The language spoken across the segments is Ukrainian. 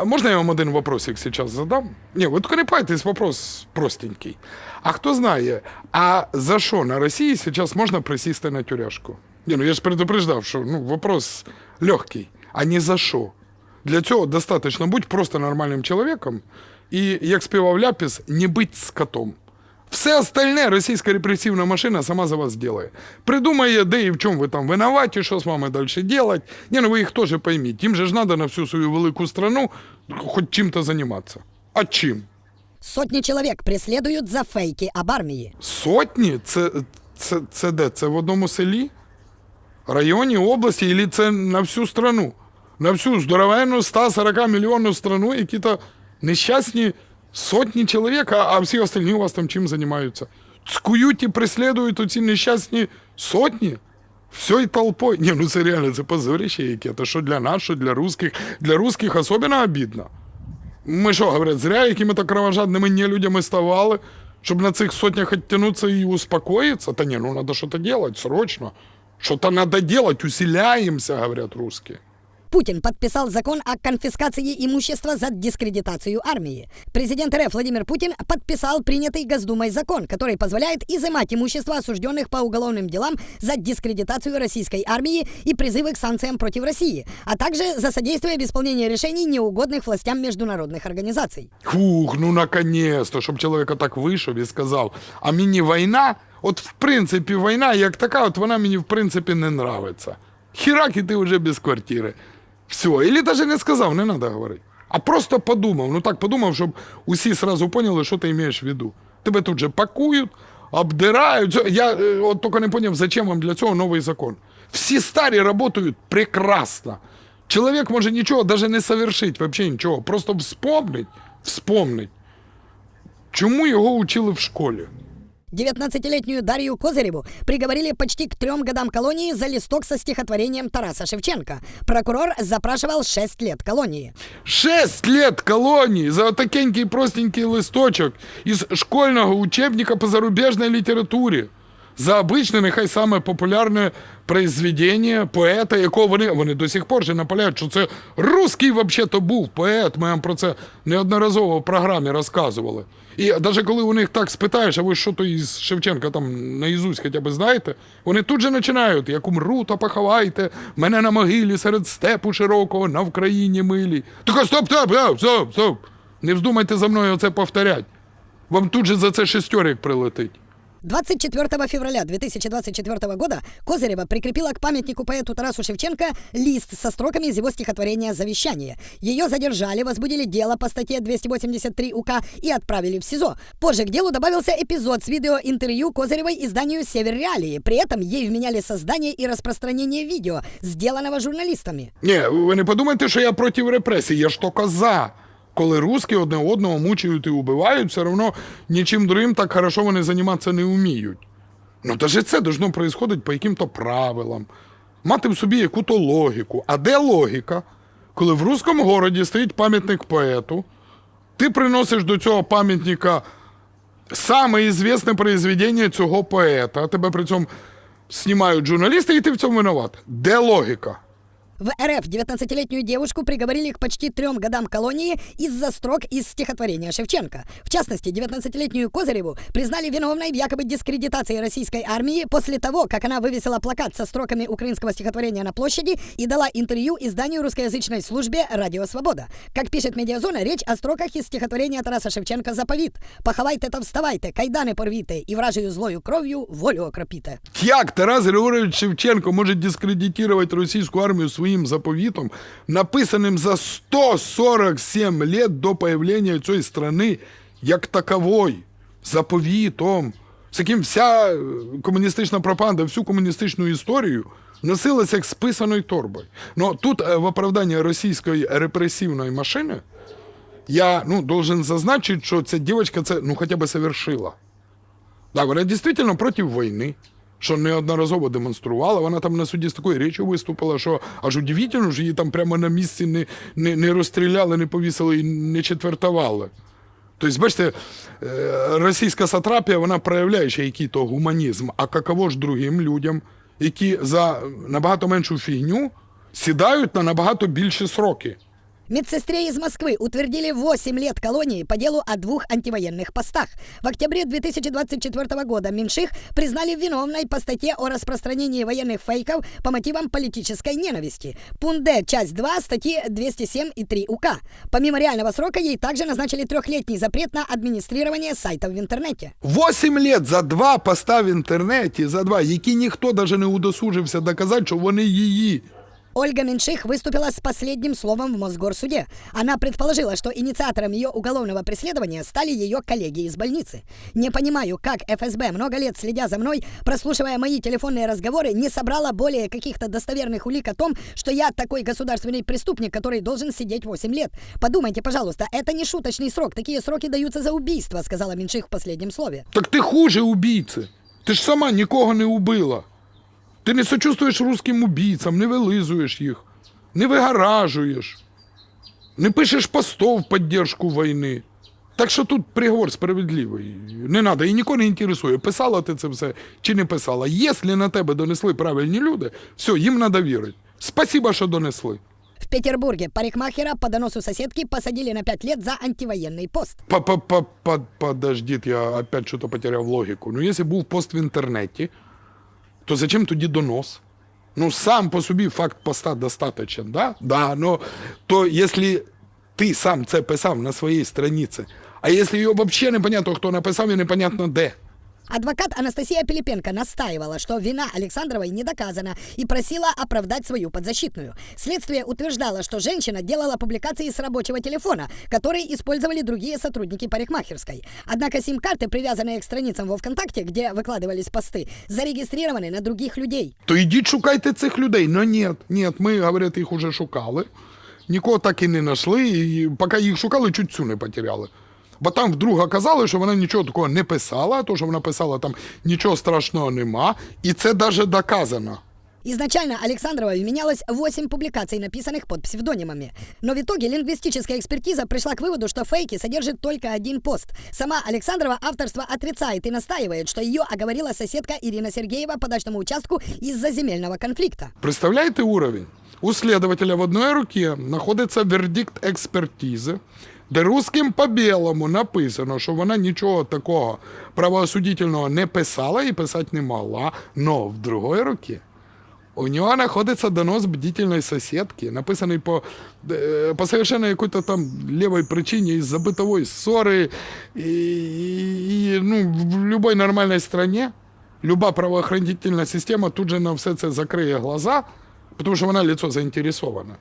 А можно я вам один вопросик сейчас задам? Не, вот колебайтесь, вопрос простенький. А хто знає, а за що на Росії зараз можна присісти на тюряшку? Ні, ну я ж предупреждав, що ну, вопрос легкий, а не за що. Для цього достатньо бути просто нормальним чоловіком і, як співав Ляпіс, не бути скотом. Все остальне російська репресивна машина сама за вас сделає. Придумає, де і в чому ви там винуваті, що з вами далі делать. Ні, ну ви їх теж пойміть. Їм же ж треба на всю свою велику страну хоч чим-то займатися. А чим? Сотни человек преследуют за фейки об армии. Сотні? Це, це, це де? Це в одному селі? Районі, області, і це на всю страну? На всю здоровенну 140 мільйонну страну, які то нещасні сотні чоловік, а, всі остальні у вас там чим займаються? Цкують і преслідують оці нещасні сотні? Всьою толпою. Ні, ну це реально, це позорище яке. То що для нас, що для русських. Для русських особливо обідно. Ми що, говорять, зря якими-то кровожадними нелюдями ставали, щоб на цих сотнях оттянуться і успокоїться? Та ні, ну надо что-то делать срочно. Что-то надо делать, усиляемся, говорят русские. Путин подписал закон о конфискации имущества за дискредитацию армии. Президент РФ Владимир Путин подписал принятый Госдумой закон, который позволяет изымать имущество осужденных по уголовным делам за дискредитацию российской армии и призывы к санкциям против России, а также за содействие в исполнении решений неугодных властям международных организаций. Фух, ну наконец-то, щоб чоловік так вийшов і сказав, а мені війна, от в принципі війна як така, от вона мені в принципі не нравиться. Хірак і ти вже без квартири. Все, или даже не сказав, не треба говорити. А просто подумав, ну так подумав, щоб усі сразу поняли, що ти маєш в виду. Тебе тут же пакують, обдирають. Я е, от тільки не поняв, зачем вам для цього новий закон. Всі старі працюють прекрасно. Чоловік може нічого даже не совершить, вообще нічого. Просто вспомнить, вспомнить. Чому його учили в школі? 19-летнюю Дарью Козыреву приговорили почти к трем годам колонии за листок со стихотворением Тараса Шевченко. Прокурор запрашивал 6 лет колонии. Шесть лет колонії за отакенький простенький листочок із школьного учебника по зарубіжній літературі. За обичне, нехай саме популярне произведення поета, якого вони, вони до сих пор же наполягають, що це русський взагалі-то був поет. Ми вам про це неодноразово в програмі розказували. І навіть коли у них так спитаєш, а ви що то із Шевченка там наїзусь хоча б знаєте, вони тут же починають, як умру, то поховайте, мене на могилі серед степу широкого, на Вкраїні милі. Так стоп, стоп, стоп, стоп, стоп. Не вздумайте за мною оце повторять. Вам тут же за це шестерик прилетить. 24 февраля 2024 года Козырева прикрепила к памятнику поэту Тарасу Шевченко лист со строками из его стихотворения «Завещание». Ее задержали, возбудили дело по статье 283 УК и отправили в СИЗО. Позже к делу добавился эпизод с видеоинтервью Козыревой изданию «Север Реалии». При этом ей вменяли создание и распространение видео, сделанного журналистами. Ні, ви не подумайте, що я проти репресій, я ж то коза. Коли русські одне одного мучають і убивають, все одно нічим другим так хорошо вони займатися не вміють. Ну, даже це должно происходить по яким-то правилам, мати в собі яку-то логіку. А де логіка? Коли в русскому городі стоїть пам'ятник поету, ти приносиш до цього пам'ятника саме ізвісне произведення цього поета, а тебе при цьому знімають журналісти, і ти в цьому винуват. Де логіка? В РФ 19-летнюю девушку приговорили к почти трем годам колонии из-за строк из стихотворения Шевченко. В частности, 19-летнюю Козыреву признали виновной в якобы дискредитации российской армии после того, как она вывесила плакат со строками украинского стихотворения на площади и дала интервью изданию русскоязычной службе «Радио Свобода». Как пишет «Медиазона», речь о строках из стихотворения Тараса Шевченко «Заповіт». «Поховайте та вставайте, кайдани порвіте, і вражею злою кров'ю волю окропіте». Як Тарас Григорович Шевченко може дискредитувати російську армію своїм заповітом, написаним за 147 лет до появлення цієї страни, як таковой, заповітом, з яким вся е, комуністична пропаганда, всю комуністичну історію носилася як з писаною торбою. Ну тут е, в оправданні російської репресивної машини я ну, должен зазначити, що ця дівчинка це ну, хоча б совершила. Так, вона дійсно проти війни, що неодноразово демонструвала. Вона там на суді з такою річчю виступила, що аж удивительно, що її там прямо на місці не, не, не розстріляли, не повісили і не четвертували. Тобто, бачите, е, російська сатрапія вона проявляє ще який-то гуманізм, а каково ж другим людям, які за набагато меншу фігню сідають на набагато більші сроки. Медсестре из Москвы утвердили 8 лет колонии по делу о двух антивоенных постах. В октябре 2024 года Меньших признали виновной по статье о распространении военных фейков по мотивам политической ненависти. Пункт Д, часть 2 статьи 207 и 3 УК. Помимо реального срока ей также назначили трехлетний запрет на администрирование сайтов в интернете. 8 лет за два поста в інтернеті, за два, які ніхто навіть не удосужився доказати, що вони її. Ольга Меньших выступила с последним словом в Мосгорсуде. Она предположила, что инициатором ее уголовного преследования стали ее коллеги из больницы. Не понимаю, как ФСБ, много лет следя за мной, прослушивая мои телефонные разговоры, не собрала более каких-то достоверных улик о том, что я такой государственный преступник, который должен сидеть 8 лет. Подумайте, пожалуйста, это не шуточный срок. Такие сроки даются за убийство, сказала Меньших в последнем слове. Так ти хуже убійці. Ти ж сама нікого не убила. Ти не сочувствуєш русським убійцям, не вилизуєш їх, не вигаражуєш, не пишеш постов в підтримку війни. Так що тут приговор справедливий. Не треба, і нікого не інтересує, писала ти це все чи не писала. Якщо на тебе донесли правильні люди, все, їм треба вірити. Спасибо, що донесли. В Петербурге парикмахера по доносу соседки посадили на 5 лет за антивоенный пост. По-по-по- Подождіть, я опять что-то потеряв логіку. Ну, якщо був пост в інтернеті, то зачем тоді донос? Ну, сам по собі факт поста достаточен, да? Да, но то якщо ти сам це писав на своїй страниці, а якщо його взагалі непонятно, хто написав і непонятно де. Адвокат Анастасия Пилипенко настаивала, что вина Александровой не доказана и просила оправдать свою подзащитную. Следствие утверждало, что женщина делала публикации с рабочего телефона, который использовали другие сотрудники парикмахерской. Однако сим-карты, привязанные к страницам во ВКонтакте, где выкладывались посты, зарегистрированы на других людей. То йдіть шукайте цих людей. Но ні, ні, ми, говорять, їх уже шукали. Нікого так і не знайшли, і поки їх шукали, чуть цю не потеряли. Бо там вдруг оказалось, що вона нічого такого не писала, а то, що вона писала, там нічого страшного нема, і це навіть доказано. Изначально Александрова вменялось 8 публикаций, написанных под псевдонимами. Но в итоге лингвистическая экспертиза пришла к выводу, что фейки содержит только один пост. Сама Александрова авторство отрицает и настаивает, что ее оговорила соседка Ирина Сергеева по дачному участку из-за земельного конфликта. Представляєте уровень? У следователя в одной руке знаходиться вердикт експертизи, де русским по білому написано, що вона нічого такого правоосудительного не писала і писати не могла, но в другой руке у нього знаходиться донос бдительної сусідки, написаний по, е, по совершенно якій-то там лівій причині із-за ссори. І, і, і, ну, в будь-якій нормальній країні люба правоохранительна система тут же на все це закриє глаза, тому що вона лицо заінтересована.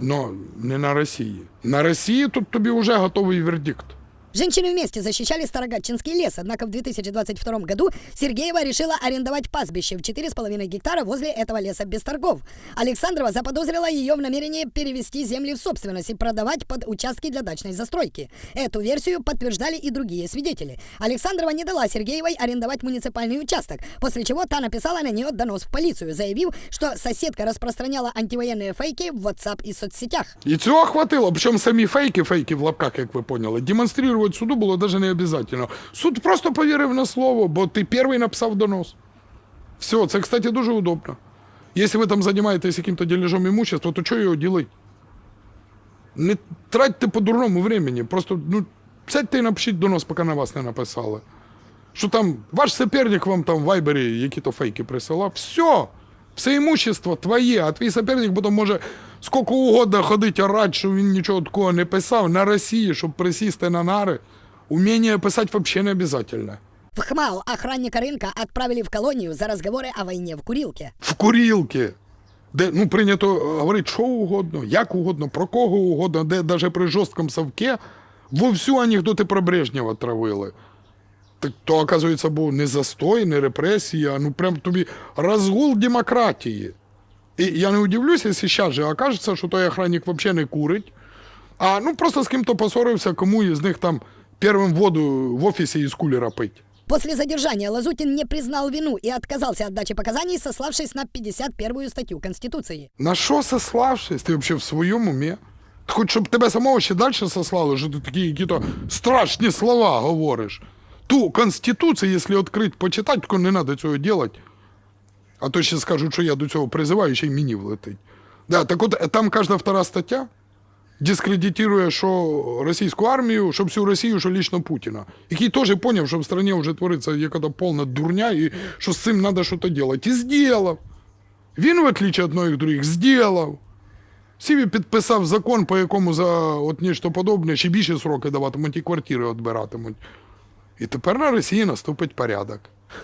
Но не на Росії. На Росії тут тобі вже готовий вердикт. Женщины вместе защищали Старогатчинский лес, однако в 2022 году Сергеева решила арендовать пастбище в 4,5 гектара возле этого леса без торгов. Александрова заподозрила ее в намерении перевести земли в собственность и продавать под участки для дачной застройки. Эту версию подтверждали и другие свидетели. Александрова не дала Сергеевой арендовать муниципальный участок, после чего та написала на нее донос в полицию, заявив, что соседка распространяла антивоенные фейки в WhatsApp и соцсетях. І цього хватило. Причому самі фейки, фейки в лапках, як ви поняли, демонструвати суду було навіть не обов'язково. Суд просто повірив на слово, бо ти перший написав донос. Все, це, кстати, дуже удобно. Якщо ви там займаєтесь яким-то дележом имущества, то чого його ділити? Не тратьте по-дурному времени. Просто ну, сядьте і напишіть донос, поки на вас не написали. Що там ваш соперник вам там в вайбері які-то фейки присилав. Все. Все имущество твоє, а твій соперник потім може скільки угодно ходити орати, що він нічого такого не писав на Росії, щоб присісти на нари. Уміння писати взагалі не обов'язково. В ХМАО охранника рынка отправили в колонию за разговоры о войне в курилке. В курілки, де ну, прийнято говорити що угодно, як угодно, про кого угодно, де навіть при жорсткому совке вовсю анекдоти про Брежнєва травили. Так то, оказується, був не застой, не репресія, а ну прям тобі розгул демократії. І я не удивлюсь, якщо зараз же окажеться, що той охранник взагалі не курить, а ну просто з ким-то поссорився, кому із них там первим воду в офісі із кулера пить. После задержания Лазутин не признал вину и отказался от дачи показаний, сославшись на 51-ю статью Конституции. На що сославшись? Ти взагалі в своєму умі? Хоч щоб тебе самого ще далі сослали, що ти такі якісь страшні слова говориш. Ту Конституцію, якщо відкрити, почитати, то не треба цього робити. А то ще скажуть, що я до цього призиваю, ще й мені влетить. Да, так от там кожна втора стаття дискредитує що російську армію, що всю Росію, що лічно Путіна. Який теж зрозумів, що в країні вже твориться якась повна дурня, і що з цим треба щось робити. І зробив. Він, в отличие від многих других, зробив. Сіві підписав закон, по якому за от нічого подобне ще більше сроки даватимуть і квартири відбиратимуть. І тепер на Росії наступить порядок.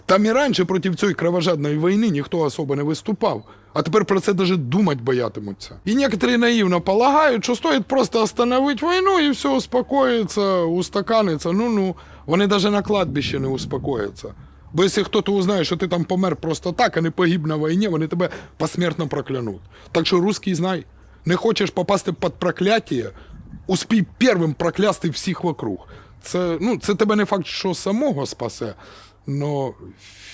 Там і раніше проти цієї кровожадної війни ніхто особо не виступав, а тепер про це навіть думати боятимуться. І некоторі наївно полагають, що стоїть просто остановити війну і все успокоїться, устаканиться. Ну-ну, вони навіть на кладбищі не успокояться. Бо якщо хтось узнає, що ти там помер просто так, а не погиб на війні, вони тебе посмертно проклянуть. Так що русський знай, не хочеш попасти під прокляття, успій первим проклясти всіх вокруг. Це, ну, це тебе не факт, що самого спасе, але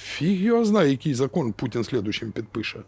фіг його знає, який закон Путін слідуючим підпише.